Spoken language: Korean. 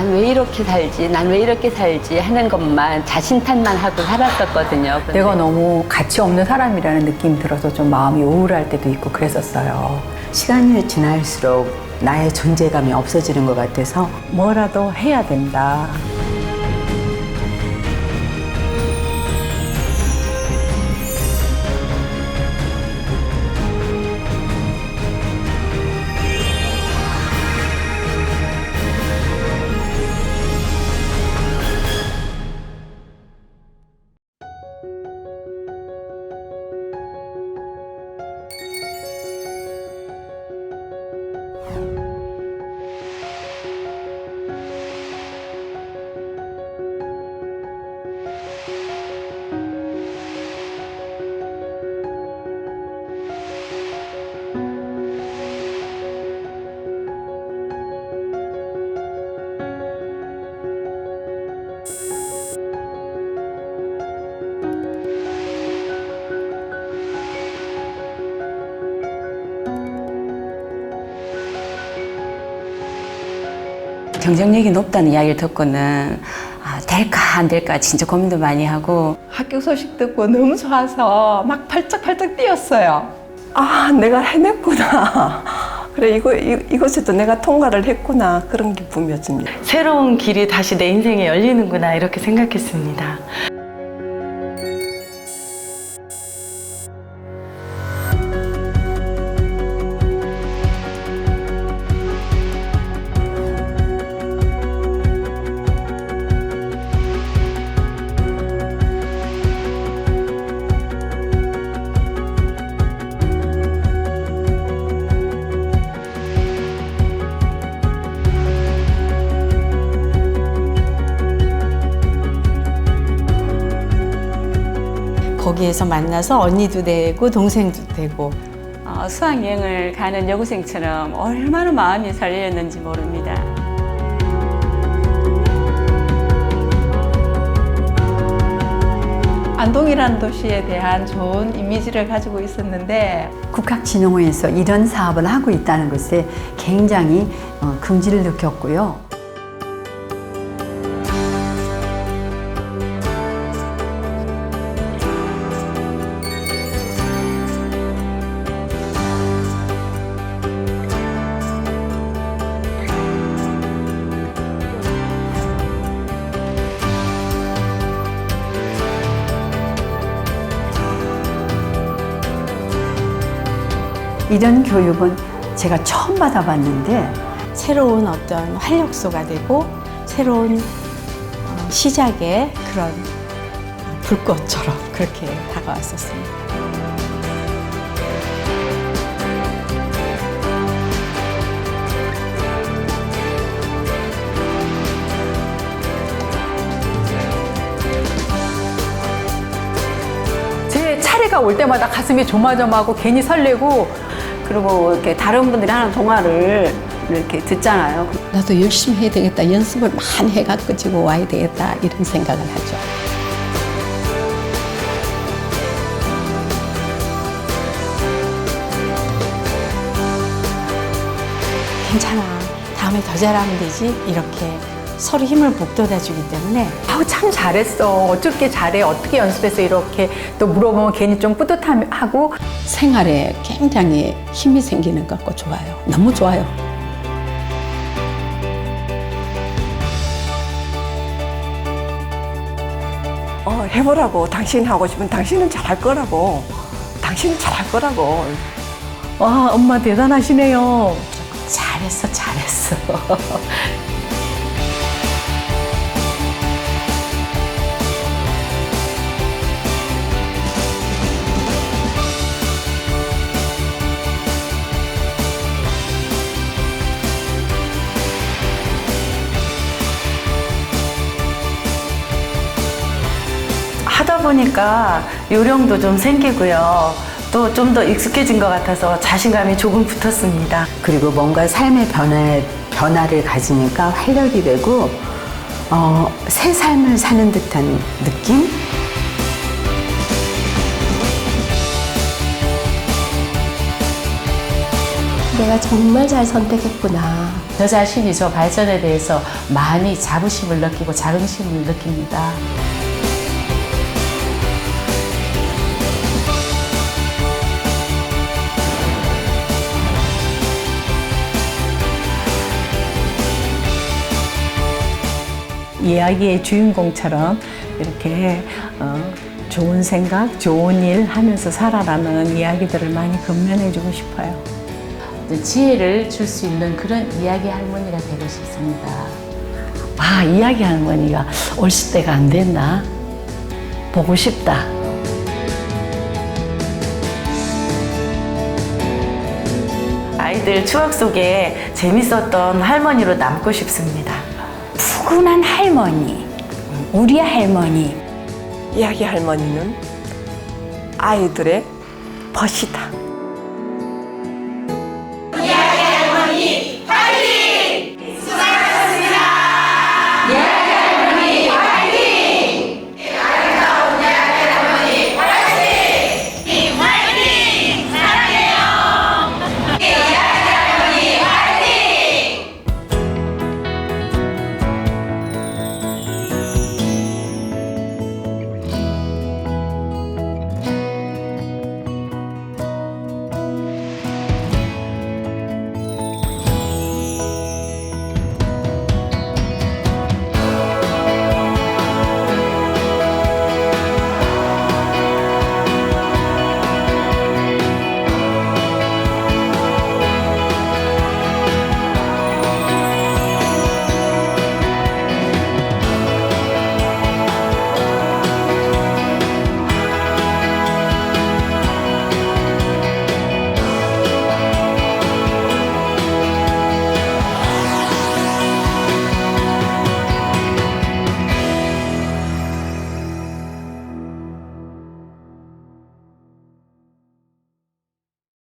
난 왜 이렇게 살지? 난 왜 이렇게 살지? 하는 것만 자신탄만 하고 살았었거든요. 근데 내가 너무 가치 없는 사람이라는 느낌이 들어서 좀 마음이 우울할 때도 있고 그랬었어요. 시간이 지날수록 나의 존재감이 없어지는 것 같아서 뭐라도 해야 된다. 경쟁력이 높다는 이야기를 듣고는 아, 될까 안 될까 진짜 고민도 많이 하고 학교 소식 듣고 너무 좋아서 막 팔짝팔짝 뛰었어요. 아, 내가 해냈구나. 그래, 이거, 이, 이것에도 내가 통과를 했구나. 그런 기쁨이었습니다. 새로운 길이 다시 내 인생에 열리는구나 이렇게 생각했습니다. 거기에서 만나서 언니도 되고 동생도 되고 어, 수학여행을 가는 여고생처럼 얼마나 마음이 설레었는지 모릅니다. 안동이라는 도시에 대한 좋은 이미지를 가지고 있었는데 국학진흥원에서 이런 사업을 하고 있다는 것에 굉장히 어, 긍지를 느꼈고요. 이런 교육은 제가 처음 받아봤는데 새로운 어떤 활력소가 되고 새로운 어, 시작의 그런 불꽃처럼 그렇게 다가왔었습니다. 제 차례가 올 때마다 가슴이 조마조마하고 괜히 설레고 그리고 이렇게 다른 분들이 하는 동화를 이렇게 듣잖아요. 나도 열심히 해야 되겠다. 연습을 많이 해갖고 지고 와야 되겠다. 이런 생각을 하죠. 괜찮아. 다음에 더 잘하면 되지. 이렇게 서로 힘을 북돋아 주기 때문에 아우 참 잘했어. 어떻게 잘해? 어떻게 연습해서 이렇게 또 물어보면 괜히 좀 뿌듯하고 생활에 굉장히 힘이 생기는 것 같고 좋아요. 너무 좋아요. 어, 해보라고. 당신 하고 싶으면 당신은 잘할 거라고. 당신은 잘할 거라고. 와 엄마 대단하시네요. 잘했어, 잘했어. 하다 보니까 요령도 좀 생기고요. 또 좀 더 익숙해진 것 같아서 자신감이 조금 붙었습니다. 그리고 뭔가 삶의 변화, 변화를 가지니까 활력이 되고 어, 새 삶을 사는 듯한 느낌? 내가 정말 잘 선택했구나. 저 자신이 저 발전에 대해서 많이 자부심을 느끼고 자긍심을 느낍니다. 이야기의 주인공처럼 이렇게 어, 좋은 생각, 좋은 일 하면서 살아라는 이야기들을 많이 건면해주고 싶어요. 지혜를 줄 수 있는 그런 이야기 할머니가 되고 싶습니다. 아, 이야기 할머니가 올시 때가 안 됐나? 보고 싶다. 아이들 추억 속에 재밌었던 할머니로 남고 싶습니다. 푸근한 할머니, 우리 할머니. 이야기 할머니는 아이들의 벗이다.